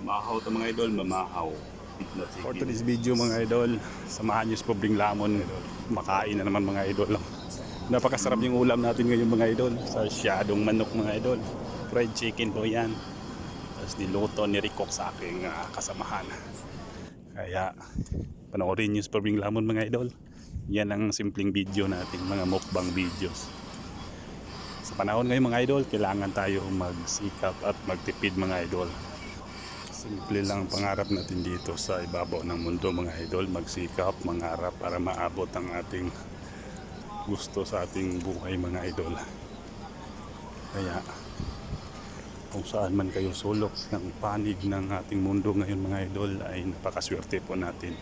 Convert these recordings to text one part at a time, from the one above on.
Mahaw to mga idol, mamahaw. For today's video mga idol, samahan niyo si Pobring Lamon. Makain na naman mga idol. Napakasarap yung ulam natin ngayon mga idol. Sa syadong manok mga idol. Fried chicken po yan. Tapos niluto ni Rico sa aking ah, kasamahan. Kaya panoorin niyo si Pobring Lamon mga idol. Yan ang simpleng video natin, mga mukbang videos. Sa panahon ngayon mga idol, kailangan tayo magsikap at magtipid mga idol. Simple lang ang pangarap natin dito sa ibabaw ng mundo mga idol. Magsikap, mangarap para maabot ang ating gusto sa ating buhay mga idol. Kaya kung saan man kayo sulok ng panig ng ating mundo ngayon mga idol ay napakaswerte po natin.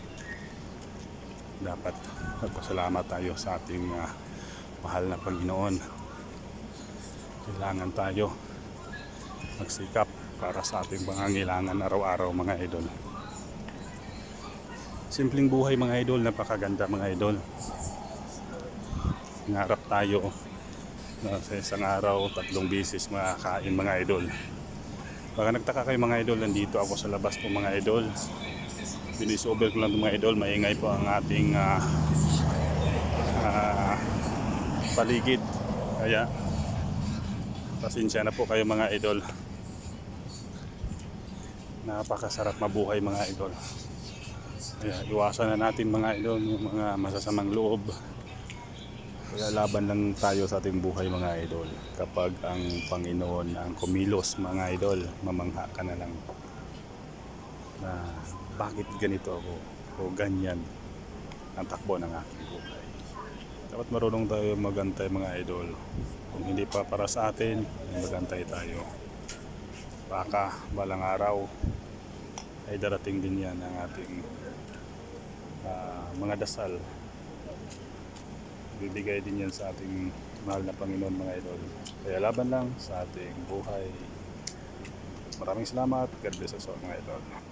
Dapat magpasalamat tayo sa ating ah, mahal na Panginoon. Kailangan tayo magsikap para sa ating pangangailangan araw-araw mga idol. Simpleng buhay mga idol, napakaganda mga idol. Ngarap tayo na sa isang araw, tatlong bisis makakain mga idol. Baka nagtaka kayo mga idol, nandito ako sa labas po mga idol. Binisover ko lang mga idol, maingay po ang ating ah, ah, paligid. Kaya pasensya na po kayo mga idol napakasarap mabuhay mga idol. Kaya iwasan na natin mga idol yung mga masasamang loob. Kaya laban lang tayo sa ating buhay mga idol. Kapag ang Panginoon ang kumilos mga idol mamangha ka na lang. Na bakit ganito ako? O ganyan ang takbo ng aking buhay. Dapat marunong tayo magantay mga idol. Kung hindi pa para sa atin magantay tayo baka balang araw ay darating din yan ang ating ah, mga dasal. Bibigay din yan sa ating mahal na Panginoon mga idol. Kaya laban lang sa ating buhay. Maraming salamat. God bless us all mga idol